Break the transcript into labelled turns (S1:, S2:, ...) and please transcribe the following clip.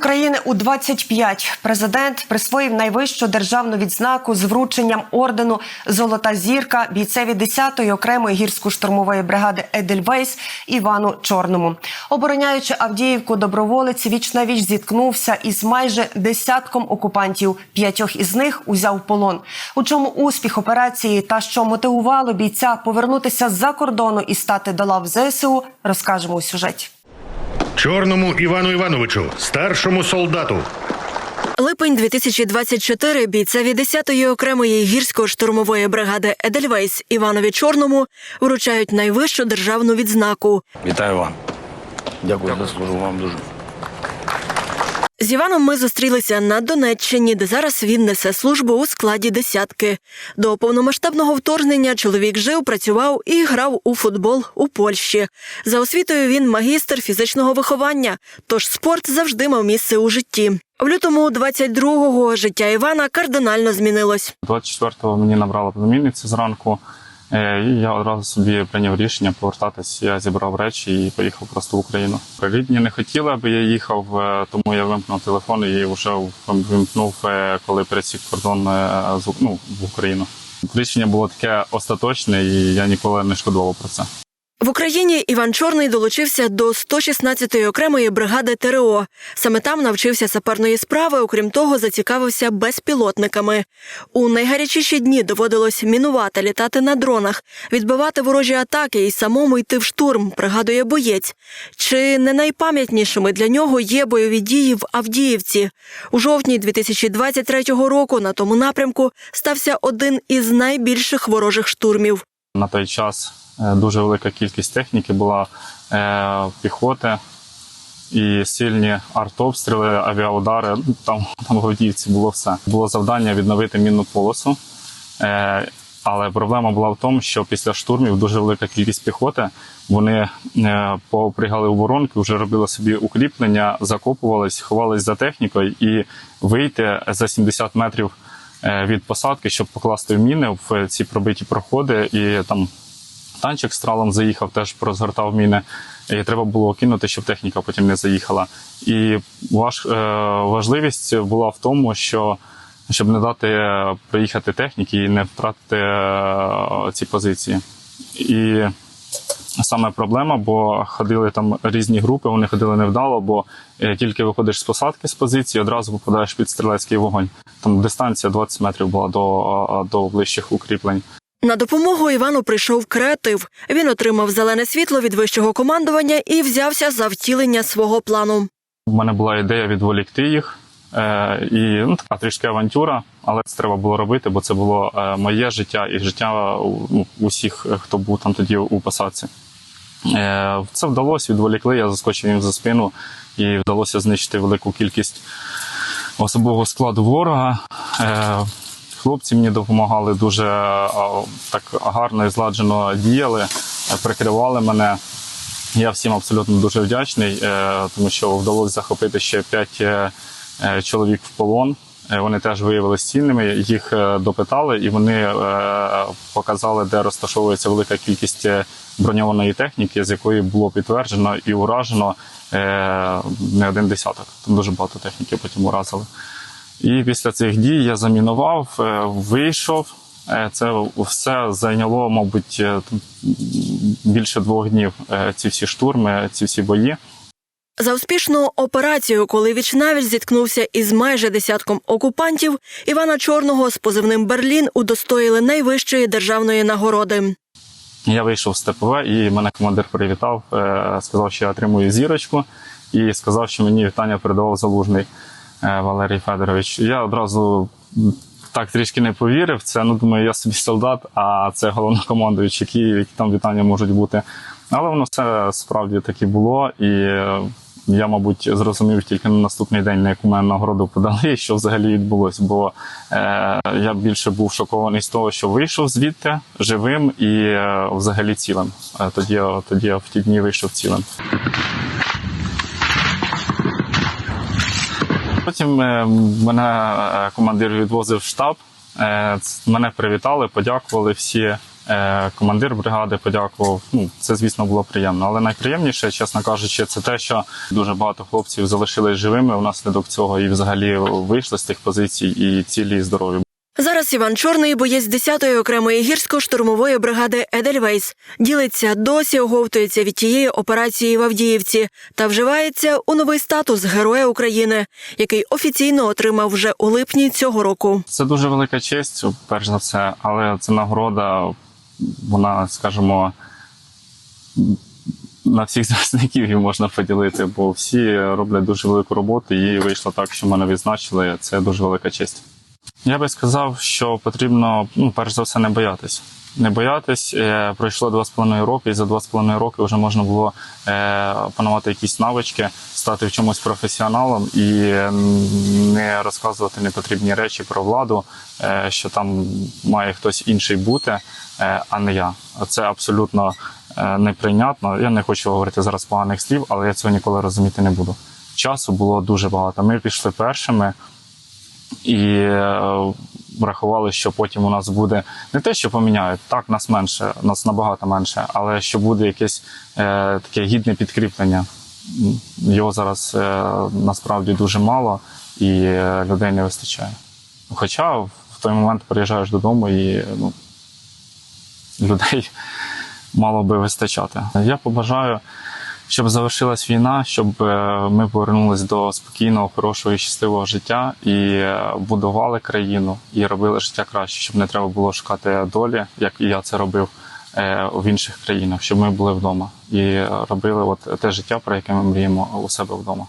S1: України у 25 президент присвоїв найвищу державну відзнаку з врученням ордену Золота зірка бійцеві 10-ї окремої гірсько-штурмової бригади Едельвейс Івану Чорному. Обороняючи Авдіївку, доброволець віч віч зіткнувся із майже десятком окупантів. П'ятьох із них узяв полон. У чому успіх операції та що мотивувало бійця повернутися з-за кордону і стати до лав ЗСУ, розкажемо у сюжеті.
S2: Чорному Івану Івановичу, старшому солдату.
S3: Липень 2024 бійцеві 10-ї окремої гірсько-штурмової бригади Едельвейс Іванові Чорному вручають найвищу державну відзнаку.
S4: Вітаю вам. Дякую за службу вам дуже.
S3: З Іваном ми зустрілися на Донеччині, де зараз він несе службу у складі десятки. До повномасштабного вторгнення чоловік жив, працював і грав у футбол у Польщі. За освітою він магістр фізичного виховання, тож спорт завжди мав місце у житті. В лютому 22-го життя Івана кардинально змінилось.
S5: 24-го мені набрала племінниця зранку, і я одразу собі прийняв рішення повертатись. Я зібрав речі і поїхав просто в Україну. Рідні не хотіли, аби я їхав, е, тому я вимкнув телефон і вже вимкнув, е, коли пересік кордон е, ну, в Україну. Рішення було таке остаточне, і я ніколи не шкодував про це.
S3: В Україні Іван Чорний долучився до 116-ї окремої бригади ТРО. Саме там навчився саперної справи. Окрім того, зацікавився безпілотниками. У найгарячіші дні доводилось мінувати, літати на дронах, відбивати ворожі атаки і самому йти в штурм. Пригадує боєць. Чи не найпам'ятнішими для нього є бойові дії в Авдіївці? У жовтні 2023 року на тому напрямку стався один із найбільших ворожих штурмів.
S5: На той час е, дуже велика кількість техніки була е, піхоти і сильні артобстріли, авіаудари. Там, там в Авдіївці було все. Було завдання відновити мінну полосу. Е, але проблема була в тому, що після штурмів дуже велика кількість піхоти. Вони попригали у воронки, вже робили собі укріплення, закопувались, ховались за технікою і вийти за 70 метрів від посадки, щоб покласти міни в ці пробиті проходи. І там танчик з тралом заїхав, теж розгортав міни. І треба було кинути, щоб техніка потім не заїхала. І важ, е, важливість була в тому, що щоб не дати е, приїхати техніки і не втратити е, ці позиції. І саме проблема, бо ходили там різні групи, вони ходили невдало, бо е, тільки виходиш з посадки з позиції, одразу попадаєш під стрілецький вогонь. Там дистанція 20 метрів була до, до ближчих укріплень.
S3: На допомогу Івану прийшов креатив. Він отримав зелене світло від вищого командування і взявся за втілення свого плану.
S5: У мене була ідея відволікти їх. Е, і ну, така трішки авантюра, але це треба було робити, бо це було е, моє життя і життя ну, усіх, е, хто був там тоді у посадці. Е, це вдалося, відволікли, я заскочив їм за спину і вдалося знищити велику кількість особового складу ворога. Е, хлопці мені допомагали дуже е, так гарно і зладжено діяли, прикривали мене. Я всім абсолютно дуже вдячний, тому що вдалося захопити ще п'ять чоловік в полон. Е, Вони теж виявилися цінними. Їх е, допитали, і вони е, показали, де розташовується велика кількість е, броньованої техніки, з якої було підтверджено і уражено е, не один десяток. Там дуже багато техніки потім уразили. І після цих дій я замінував, е, вийшов. Е, Це все зайняло, мабуть, е, більше двох днів. е, Ці всі штурми, ці всі бої.
S3: За успішну операцію, коли вічнавіч зіткнувся із майже десятком окупантів, Івана Чорного з позивним Берлін удостоїли найвищої державної нагороди.
S5: Я вийшов з ТПВ, і мене командир привітав, е, сказав, що я отримую зірочку, і сказав, що мені вітання передавав залужний е, Валерій Федорович. Я одразу так трішки не повірив. Це ну думаю, я собі солдат, а це головнокомандуючий Київ, які там вітання можуть бути. Але воно все справді так і було, і я, мабуть, зрозумів тільки на наступний день, на яку мене нагороду подали, що взагалі відбулось. Бо е, я більше був шокований з того, що вийшов звідти живим і е, взагалі цілим. Е, тоді, я- тоді я в ті дні вийшов цілим. Потім е, мене е, командир відвозив в штаб. Е, Мене привітали, подякували всі. Е, командир бригади подякував. Ну, це, звісно, було приємно. Але найприємніше, чесно кажучи, це те, що дуже багато хлопців залишились живими внаслідок цього і взагалі вийшли з тих позицій і цілі і здорові.
S3: Зараз Іван Чорний, боєць 10-ї окремої гірсько-штурмової бригади Едельвейс, ділиться досі оговтується від тієї операції в Авдіївці та вживається у новий статус Героя України, який офіційно отримав вже у липні цього року.
S5: Це дуже велика честь, перш за все, але це нагорода, вона, скажімо, на всіх захисників її можна поділити, бо всі роблять дуже велику роботу, і вийшло так, що мене відзначили. Це дуже велика честь. Я би сказав, що потрібно, ну, перш за все, не боятись. Не боятись, е, пройшло два з половиною роки, і за два з половиною роки вже можна було е, опанувати якісь навички, стати в чомусь професіоналом і не розказувати непотрібні речі про владу, е, що там має хтось інший бути, а не я. Це абсолютно неприйнятно. Я не хочу говорити зараз поганих слів, але я цього ніколи розуміти не буду. Часу було дуже багато. Ми пішли першими і врахували, що потім у нас буде не те, що поміняють, так нас менше, нас набагато менше, але що буде якесь е, таке гідне підкріплення. Його зараз е, насправді дуже мало і е, людей не вистачає. Хоча в той момент приїжджаєш додому і ну, людей мало би вистачати. Я побажаю, щоб завершилась війна, щоб е, ми повернулись до спокійного, хорошого і щасливого життя і е, будували країну і робили життя краще, щоб не треба було шукати долі, як я це робив е, в інших країнах, щоб ми були вдома і робили от те життя, про яке ми мріємо у себе вдома.